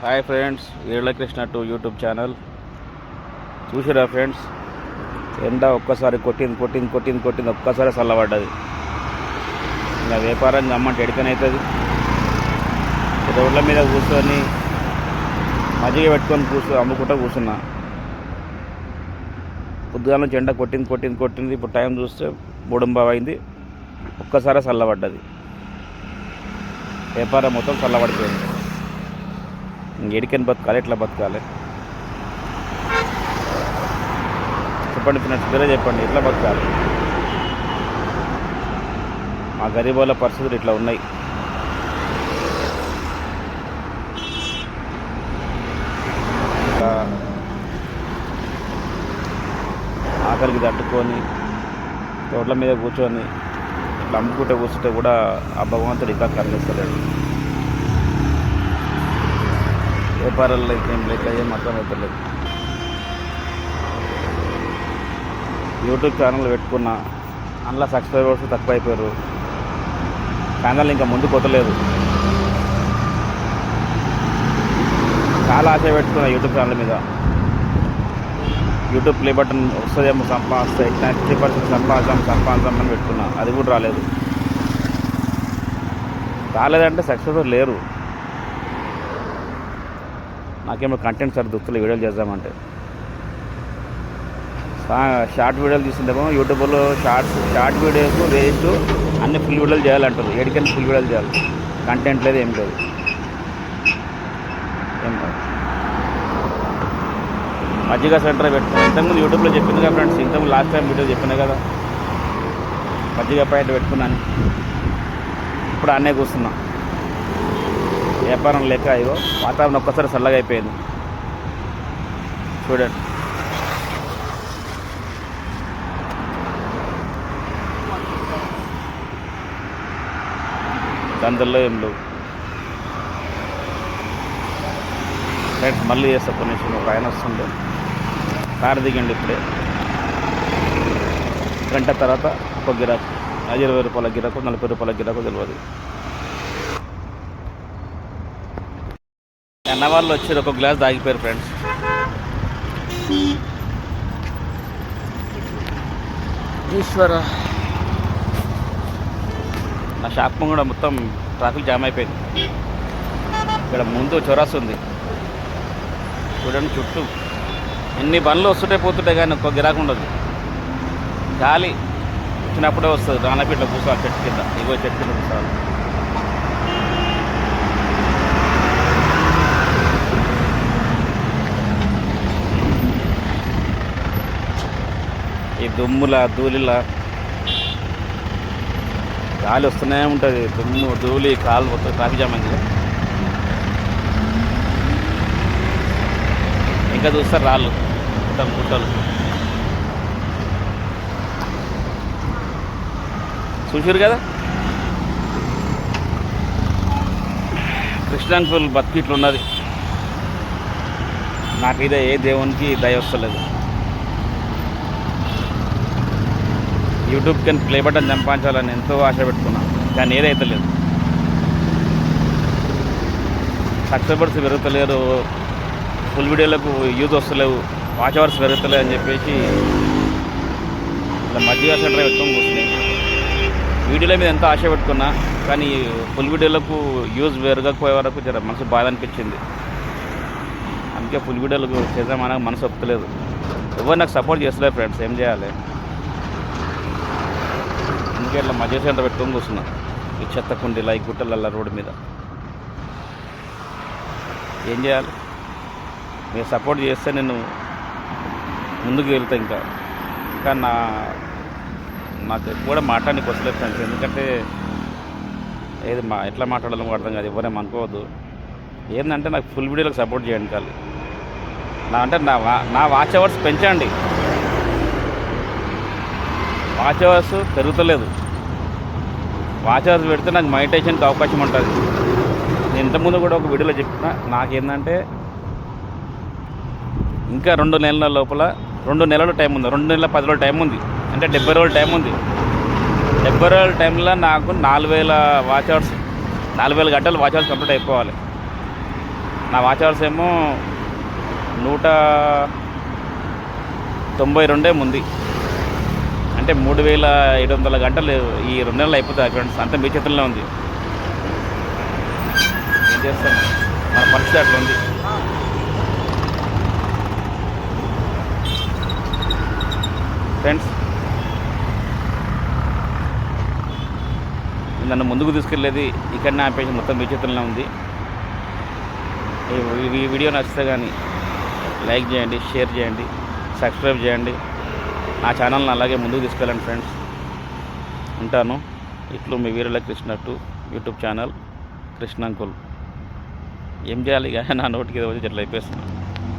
Hi friends Veeralakrishna to YouTube channel. చూసిరా friends ఎండ ఒక్కసారి కొట్టింది కొట్టింది కొట్టింది కొట్టింది ఒక్కసారి చల్లబడ్డది. ఇంకా వ్యాపారం అమ్మంటే ఎడికనవుతుంది రోడ్ల మీద కూర్చొని మజ్జిగ పెట్టుకొని కూర్చో అమ్ముకుంటూ కూర్చున్నా. పొద్దుగాల నుంచి ఎండ కొట్టింది కొట్టింది కొట్టింది. ఇప్పుడు టైం చూస్తే మూడుంబావు అయింది ఒక్కసారి చల్లబడ్డది. వ్యాపారం మొత్తం చల్లబడిపోయింది. ఎడికని బతకాలి ఎట్లా బతకాలి? చెప్పండి ఫ్రెండ్స్ మీరే చెప్పండి ఎట్లా బతకాలి? మా గరీబ్ వాళ్ళ పరిస్థితులు ఇట్లా ఉన్నాయి. ఇంకా తట్టుకొని రోడ్ల మీద కూర్చొని ఇట్లా అమ్ముకుంటే కూర్చుంటే కూడా ఆ భగవంతుడు ఇంకా కనిపిస్తలేడు వ్యాపారాలు అయితే ఏం లేక ఏం అర్థమవుతలేదు. యూట్యూబ్ ఛానల్ పెట్టుకున్న అందులో సబ్స్క్రైబర్స్ తక్కువ అయిపోయారు ఛానల్ ఇంకా ముందు కొట్టలేదు చాలా ఆశ పెట్టుకున్నా యూట్యూబ్ ఛానల్ మీద. యూట్యూబ్ ప్లే బటన్ వస్తుందేమో సంపాదిస్తాయి నైంటీ పర్సెంట్ సంపాదించాం సంపాదించాం అని పెట్టుకున్నా. అది కూడా రాలేదు. రాలేదంటే సక్సెస్ లేరు. నాకేమో కంటెంట్ సార్ దుస్తులు వీడియోలు చేద్దామంటే. షార్ట్ వీడియోలు తీసిందేమో యూట్యూబ్లో షార్ట్స్ షార్ట్ వీడియోస్ వేస్ట్ అన్ని ఫుల్ వీడియోలు చేయాలంటారు. ఎడికైనా ఫుల్ వీడియోలు చేయాలి. కంటెంట్ లేదు ఏం లేదు. ఏం కాదు మజ్జిగ సెంటర్ పెట్టుకుని ఇంతకుముందు యూట్యూబ్లో చెప్పింది కదా ఫ్రెండ్స్ ఇంతకుముందు లాస్ట్ టైం వీడియో చెప్పినా కదా. మజ్జిగ పాయింట్ పెట్టుకున్నాను. ఇప్పుడు అన్నే కూర్చున్నాను వ్యాపారం లేక ఇగో వాతావరణం ఒక్కసారి చల్లగా అయిపోయింది. చూడండి. దందల్లో ఏం లేవు. రైట్ మళ్ళీ చేస్తా కొన్ని నిమిషం ఒక ఆయన వస్తుండే. కారు దిగండి ఇప్పుడే. గంట తర్వాత ఒక గిరాకు. అది ఇరవై రూపాయల గిరాకు నలభై రూపాయల గిరాకు తెలియదు అన్న వాళ్ళు వచ్చారు ఒక గ్లాస్ తాగిపోయారు ఫ్రెండ్స్. ఈశ్వర. నా షాప్ కూడా మొత్తం ట్రాఫిక్ జామ్ అయిపోయింది. ఇక్కడ ముందు చొరాస్ ఉంది. చూడండి చుట్టూ. ఎన్ని బండ్లు వస్తుంటే పోతుంటాయి కానీ ఒక్క గిరాకు ఉండదు. గాలి వచ్చినప్పుడే వస్తుంది. రానపీట్ల కూర్చోవాలి చెట్టు కింద. ఇగో చెట్టు కింద కూర్చోవాలి. ఈ దుమ్ముల ధూళిల. గాలి వస్తూనే ఉంటుంది. దుమ్ము ధూళి కాలు మొత్తం ట్రాఫిక్ జామ్ అయింది. ఇంకా చూస్తారు రాళ్ళు. మొత్తం గుట్టలు. చూసారు కదా? కృష్ణాంకుల్ బతికిట్లు ఉన్నది నాకు ఇదే ఏ దేవునికి దయ వస్తలేదు. యూట్యూబ్ కానీ ప్లే బటన్ చంపాంచాలని ఎంతో ఆశ పెట్టుకున్నా కానీ ఏదైతే లేదు సబ్స్క్రైబర్స్ పెరుగుతలేరు ఫుల్ వీడియోలకు యూజ్ వస్తలేవు వాచ్ అవర్స్ పెరుగుతలేవు అని చెప్పేసి ఇలా మజ్జిగ సెంటర్ వ్యక్తం కూర్చున్నాయి వీడియోల మీద ఎంతో ఆశ పెట్టుకున్నా కానీ ఫుల్ వీడియోలకు యూజ్ పెరగకపోయే వరకు జర మనసు బాధ అనిపించింది. అందుకే ఫుల్ వీడియోలకు చేద్దామని మనసు ఒప్పుతలేదు. ఎవరు నాకు సపోర్ట్ చేస్తలేదు ఫ్రెండ్స్ ఏం చేయాలి? అందుకే ఇట్లా మధ్య సెంటర్ పెట్టుకొని కూర్చున్నా ఈ చెత్త కుండీలా ఈ గుట్టలల్లా రోడ్డు మీద. ఏం చేయాలి? మీరు సపోర్ట్ చేస్తే నేను ముందుకు వెళ్తా ఇంకా. ఇంకా నా నాకు కూడా మాట్లాడానికి వస్తలేదు ఫ్రెండ్స్. ఎందుకంటే ఏది మా ఎట్లా మాట్లాడాలో అర్థం కాదు. ఎవరేం అనుకోవద్దు. ఏంటంటే నాకు ఫుల్ వీడియోలకు సపోర్ట్ చేయండి కాదు. నా అంటే నా వా నా వాచ్ అవర్స్ పెంచండి. వాచ్ అవర్స్ పెరుగుతలేదు. వాచ్ అవర్స్ పెడితే నాకు మెడిటేషన్కి అవకాశం ఉంటుంది. నేను ఇంతకుముందు కూడా ఒక వీడియోలో చెప్పిన నాకేంటంటే ఇంకా రెండు నెలల లోపల రెండు నెలలు టైం ఉంది. రెండు నెలల పది రోజుల టైం ఉంది. అంటే డెబ్బై రోజుల టైం ఉంది. డెబ్బై రోజుల టైంలో నాకు నాలుగు వేల వాచ్ అవర్స్ నాలుగు వేల గంటలు వాచ్ అవర్స్ కంప్లీట్ అయిపోవాలి. నా వాచ్ అవర్స్ ఏమో నూట తొంభై రెండే ఉంది అంటే మూడు వేల ఏడు వందల గంటలు ఈ రెండు నెలలు అయిపోతాయి ఫ్రెండ్స్ అంతా మీ చేతుల్లో ఉంది. ఏం చేస్తాం? మన పరిస్థితి అట్లా ఉంది. ఫ్రెండ్స్ నన్ను ముందుకు తీసుకెళ్ళేది ఇక్కడనే ఆపేసి మొత్తం మీ చేతుల్లో ఉంది. ఈ వీడియో నచ్చితే కానీ లైక్ చేయండి షేర్ చేయండి సబ్స్క్రైబ్ చేయండి. నా ఛానల్ని అలాగే ముందుకు తీసుకెళ్ళండి ఫ్రెండ్స్. ఉంటాను. ఇట్లు మీ Veerula Krishna to YouTube channel కృష్ణంకుల్ ఏం చేయాలి? ఇక నా నోటికి ఏదో వచ్చి ఇట్లా అయిపోతున్నాను